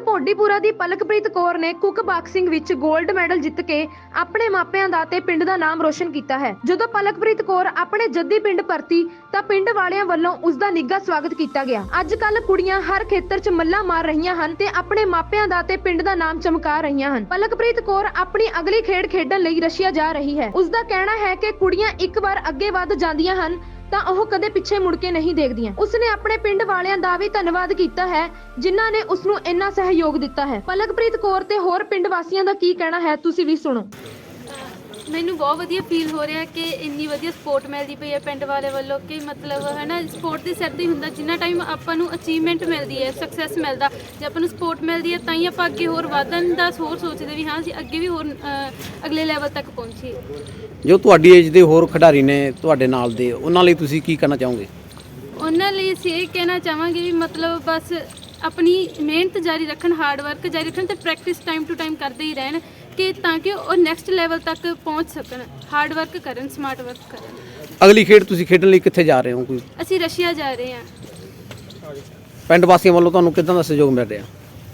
ਸੋਢੀਪੁਰਾ ਦੀ ਪਲਕਪ੍ਰੀਤ ਕੌਰ ਨੇ cook boxing ਵਿੱਚ 골ਡ ਮੈਡਲ ਜਿੱਤ ਕੇ ਆਪਣੇ ਮਾਪਿਆਂ ਦਾ ਤੇ ਪਿੰਡ ਦਾ ਨਾਮ ਰੋਸ਼ਨ ਕੀਤਾ ਹੈ। ਜਦੋਂ ਪਲਕਪ੍ਰੀਤ ਕੌਰ ਆਪਣੇ ਜੱਦੀ ਪਿੰਡ ਪਰਤੀ, ਤਾਂ ਪਿੰਡ ਵਾਲਿਆਂ ਵੱਲੋਂ ਉਸ ਦਾ ਨਿੱਘਾ ਸਵਾਗਤ ਕੀਤਾ ਗਿਆ। ਅੱਜ ਕੱਲ ਕੁੜੀਆਂ ਹਰ ਖੇਤਰ 'ਚ ਮੱਲਾ ਮਾਰ ਰਹੀਆਂ ਹਨ ਤੇ ਆਪਣੇ ਮਾਪਿਆਂ ਦਾ ਤੇ ਪਿੰਡ ਦਾ ਨਾਮ ਚਮਕਾ ਰਹੀਆਂ ਹਨ। ਪਲਕਪ੍ਰੀਤ ਕੌਰ ਆਪਣੀ ਅਗਲੀ ਖੇਡ ਖੇਡਣ ਲਈ ਰਸ਼ੀਆ ਜਾ ਰਹੀ ਹੈ। ਉਸ ਦਾ ਕਹਿਣਾ ਹੈ ਕਿ ਕੁੜੀਆਂ ਇੱਕ ਵਾਰ ਅੱਗੇ ਵੱਧ ਜਾਂਦੀਆਂ ਹਨ ਤਾਂ ਉਹ ਕਦੇ ਪਿੱਛੇ ਮੁੜ ਕੇ ਨਹੀਂ ਦੇਖਦੀਆਂ। ਉਸਨੇ ਆਪਣੇ ਪਿੰਡ ਵਾਲਿਆਂ ਦਾ ਵੀ ਧੰਨਵਾਦ ਕੀਤਾ ਹੈ, ਜਿਨ੍ਹਾਂ ਨੇ ਉਸ ਨੂੰ ਇੰਨਾ ਸਹਿਯੋਗ ਦਿੱਤਾ ਹੈ। ਪਲਕਪ੍ਰੀਤ ਕੌਰ ਤੇ ਹੋਰ ਪਿੰਡ ਵਾਸੀਆਂ ਦਾ ਕੀ ਕਹਿਣਾ ਹੈ, ਤੁਸੀਂ ਵੀ ਸੁਣੋ। ਮੈਨੂੰ ਬਹੁਤ ਵਧੀਆ ਫੀਲ ਹੋ ਰਿਹਾ ਕਿ ਇੰਨੀ ਵਧੀਆ ਸਪੋਰਟ ਮਿਲਦੀ ਪਈ ਹੈ ਪਿੰਡ ਵਾਲੇ ਵੱਲੋਂ ਕਿ ਮਤਲਬ ਹੈ ਨਾ ਸਪੋਰਟ ਦੇ ਸਿਰ ਤੇ ਹੀ ਹੁੰਦਾ ਜਿੰਨਾ ਟਾਈਮ ਆਪਾਂ ਨੂੰ ਅਚੀਵਮੈਂਟ ਮਿਲਦੀ ਹੈ ਸਕਸੈਸ ਮਿਲਦਾ ਜੇ ਆਪਾਂ ਨੂੰ ਸਪੋਰਟ ਮਿਲਦੀ ਹੈ ਤਾਂ ਹੀ ਆਪਾਂ ਅੱਗੇ ਹੋਰ ਵਧਣ ਦਾ ਹੋਰ ਸੋਚਦੇ ਵੀ ਹਾਂ ਅਸੀਂ ਅੱਗੇ ਵੀ ਹੋਰ ਅਗਲੇ ਲੈਵਲ ਤੱਕ ਪਹੁੰਚੀਏ। ਜੋ ਤੁਹਾਡੀ ਏਜ ਦੇ ਹੋਰ ਖਿਡਾਰੀ ਨੇ ਤੁਹਾਡੇ ਨਾਲ ਦੇ ਉਹਨਾਂ ਲਈ ਤੁਸੀਂ ਕੀ ਕਹਿਣਾ ਚਾਹੋਗੇ? ਉਹਨਾਂ ਲਈ ਅਸੀਂ ਇਹ ਕਹਿਣਾ ਚਾਹਾਂਗੇ ਵੀ ਮਤਲਬ ਬਸ ਆਪਣੀ ਮਿਹਨਤ ਜਾਰੀ ਰੱਖਣ ਹਾਰਡ ਵਰਕ ਜਾਰੀ ਰੱਖਣ ਤੇ ਪ੍ਰੈਕਟਿਸ ਟਾਈਮ ਟੂ ਟਾਈਮ ਕਰਦੇ ਹੀ ਰਹਿਣ। ਕਿ ਤਾਂ ਕਿ ਉਹ ਨੈਕਸਟ ਲੈਵਲ ਤੱਕ ਪਹੁੰਚ ਸਕਣ। ਹਾਰਡ ਵਰਕ ਕਰਨ ਸਮਾਰਟ ਵਰਕ ਕਰਨ। ਅਗਲੀ ਖੇਡ ਤੁਸੀਂ ਖੇਡਣ ਲਈ ਕਿੱਥੇ ਜਾ ਰਹੇ ਹੋ ਕੋਈ? ਅਸੀਂ ਰਸ਼ੀਆ ਜਾ ਰਹੇ ਹਾਂ। ਪਿੰਡ ਵਾਸੀਆਂ ਵੱਲੋਂ ਤੁਹਾਨੂੰ ਕਿੱਦਾਂ ਦਾ ਸਹਿਯੋਗ ਮਿਲ ਰਿਹਾ?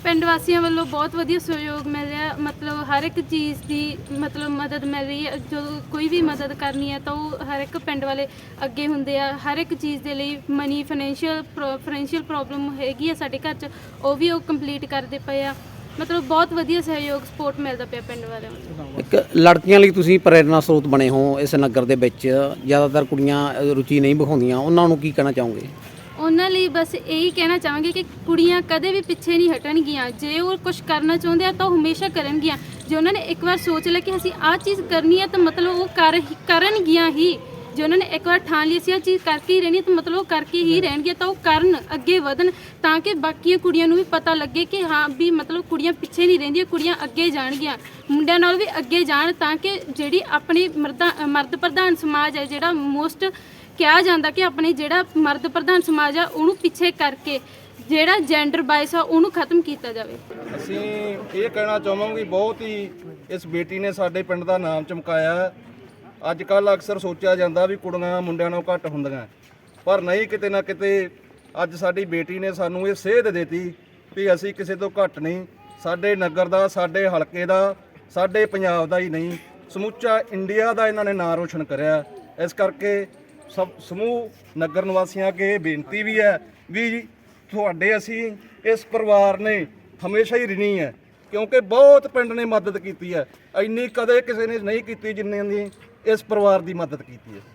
ਪਿੰਡ ਵਾਸੀਆਂ ਵੱਲੋਂ ਬਹੁਤ ਵਧੀਆ ਸਹਿਯੋਗ ਮਿਲ ਰਿਹਾ। ਮਤਲਬ ਹਰ ਇੱਕ ਚੀਜ਼ ਦੀ ਮਤਲਬ ਮਦਦ ਮਿਲ ਰਹੀ ਹੈ। ਜਦੋਂ ਕੋਈ ਵੀ ਮਦਦ ਕਰਨੀ ਹੈ ਤਾਂ ਉਹ ਹਰ ਇੱਕ ਪਿੰਡ ਵਾਲੇ ਅੱਗੇ ਹੁੰਦੇ ਆ। ਹਰ ਇੱਕ ਚੀਜ਼ ਦੇ ਲਈ ਮਨੀ ਫਾਈਨੈਂਸ਼ੀਅਲ ਫਾਈਨੈਂਸ਼ੀਅਲ ਪ੍ਰੋਬਲਮ ਹੈਗੀ ਆ ਸਾਡੇ ਘਰ 'ਚ। ਉਹ ਵੀ ਉਹ ਕੰਪਲੀਟ ਕਰਦੇ ਪਏ ਆ। ਮਤਲਬ ਬਹੁਤ ਵਧੀਆ ਸਹਿਯੋਗ ਸਪੋਰਟ ਮਿਲਦਾ ਪਿਆ ਪਿੰਡ ਵਾਲਿਆਂ ਵੱਲੋਂ ਇੱਕ ਲੜਕੀਆਂ ਲਈ ਤੁਸੀਂ ਪ੍ਰੇਰਨਾ ਸਰੋਤ ਬਣੇ ਹੋ ਇਸ ਨਗਰ ਦੇ ਵਿੱਚ। ਜ਼ਿਆਦਾਤਰ ਕੁੜੀਆਂ ਅ, ਰੁਚੀ ਨਹੀਂ ਵਿਖਾਉਂਦੀਆਂ। ਉਹਨਾਂ ਨੂੰ ਕੀ ਕਹਿਣਾ ਚਾਹੋਗੇ? ਉਹਨਾਂ ਲਈ ਬਸ ਇਹੀ ਕਹਿਣਾ ਚਾਹਾਂਗੇ ਕਿ ਕੁੜੀਆਂ ਕਦੇ ਵੀ ਪਿੱਛੇ ਨਹੀਂ ਹਟਣਗੀਆਂ। ਜੇ ਉਹ ਕੁਝ ਕਰਨਾ ਚਾਹੁੰਦੇ ਆ ਤਾਂ ਉਹ ਹਮੇਸ਼ਾ ਕਰਨਗੀਆਂ। ਜੇ ਉਹਨਾਂ ਨੇ ਇੱਕ ਵਾਰ ਸੋਚ ਲਿਆ ਕਿ ਅਸੀਂ ਆਹ ਚੀਜ਼ ਕਰਨੀ ਹੈ ਤਾਂ ਮਤਲਬ ਉਹ ਕਰ ਕਰਨਗੀਆਂ ਹੀ। ਜੇ ਉਹਨਾਂ ਨੇ ਇੱਕ ਵਾਰ ਠਾਣ ਲਈ ਅਸੀਂ ਆਹ ਚੀਜ਼ ਕਰਕੇ ਹੀ ਰਹਿਣੀ ਹੈ, ਤਾਂ ਮਤਲਬ ਉਹ ਕਰਕੇ ਹੀ ਰਹਿਣਗੀਆਂ ਤਾਂ ਉਹ ਕਰਨ ਅੱਗੇ ਵਧਣ, ਤਾਂ ਕਿ ਬਾਕੀਆਂ ਕੁੜੀਆਂ ਨੂੰ ਵੀ ਪਤਾ ਲੱਗੇ ਕਿ ਹਾਂ ਵੀ ਮਤਲਬ ਕੁੜੀਆਂ ਪਿੱਛੇ ਨਹੀਂ ਰਹਿੰਦੀਆਂ, ਕੁੜੀਆਂ ਅੱਗੇ ਜਾਣਗੀਆਂ। ਮੁੰਡਿਆਂ ਨਾਲ ਵੀ ਅੱਗੇ ਜਾਣ, ਤਾਂ ਕਿ ਜਿਹੜੀ ਆਪਣੀ ਮਰਦਾਂ, ਮਰਦ ਪ੍ਰਧਾਨ ਸਮਾਜ ਹੈ, ਜਿਹੜਾ ਮੋਸਟ ਕਿਹਾ ਜਾਂਦਾ ਕਿ ਆਪਣੇ ਜਿਹੜਾ ਮਰਦ ਪ੍ਰਧਾਨ ਸਮਾਜ ਆ, ਉਹਨੂੰ ਪਿੱਛੇ ਕਰਕੇ ਜਿਹੜਾ ਜੈਂਡਰ ਬਾਇਸ ਆ, ਉਹਨੂੰ ਖਤਮ ਕੀਤਾ ਜਾਵੇ। ਅਸੀਂ ਇਹ ਕਹਿਣਾ ਚਾਹਾਂਗੇ ਬਹੁਤ ਹੀ ਇਸ ਬੇਟੀ ਨੇ ਸਾਡੇ ਪਿੰਡ ਦਾ ਨਾਮ ਚਮਕਾਇਆ ਅੱਜ ਕੱਲ ਅਕਸਰ ਸੋਚਿਆ ਜਾਂਦਾ ਵੀ ਕੁੜੀਆਂ ਮੁੰਡਿਆਂ ਨਾਲੋਂ ਘੱਟ ਹੁੰਦੀਆਂ। ਪਰ ਨਹੀਂ, ਕਿਤੇ ਨਾ ਕਿਤੇ ਅੱਜ ਸਾਡੀ ਬੇਟੀ ਨੇ ਸਾਨੂੰ ਇਹ ਸੇਧ ਦਿੱਤੀ ਵੀ ਅਸੀਂ ਕਿਸੇ ਤੋਂ ਘੱਟ ਨਹੀਂ, ਸਾਡੇ ਨਗਰ ਦਾ, ਸਾਡੇ ਹਲਕੇ ਦਾ, ਸਾਡੇ ਪੰਜਾਬ ਦਾ ਹੀ ਨਹੀਂ। ਸਮੁੱਚਾ ਇੰਡੀਆ ਦਾ ਇਹਨਾਂ ਨੇ ਨਾਂ ਰੋਸ਼ਨ ਕਰਿਆ। ਇਸ ਕਰਕੇ ਸਭ ਸਮੂਹ, ਨਗਰ ਨਿਵਾਸੀਆਂ ਅੱਗੇ ਇਹ ਬੇਨਤੀ ਵੀ ਹੈ ਵੀ ਤੁਹਾਡੇ ਅਸੀਂ ਇਸ ਪਰਿਵਾਰ ਨੇ ਹਮੇਸ਼ਾ ਹੀ ਰਿਣੀ ਹੈ, ਕਿਉਂਕਿ ਬਹੁਤ ਪਿੰਡ ਨੇ ਮਦਦ ਕੀਤੀ ਹੈ। ਇੰਨੀ ਕਦੇ ਕਿਸੇ ਨੇ ਨਹੀਂ ਕੀਤੀ ਜਿੰਨੇ ਦੀ ਇਸ ਪਰਿਵਾਰ ਦੀ ਮਦਦ ਕੀਤੀ ਹੈ।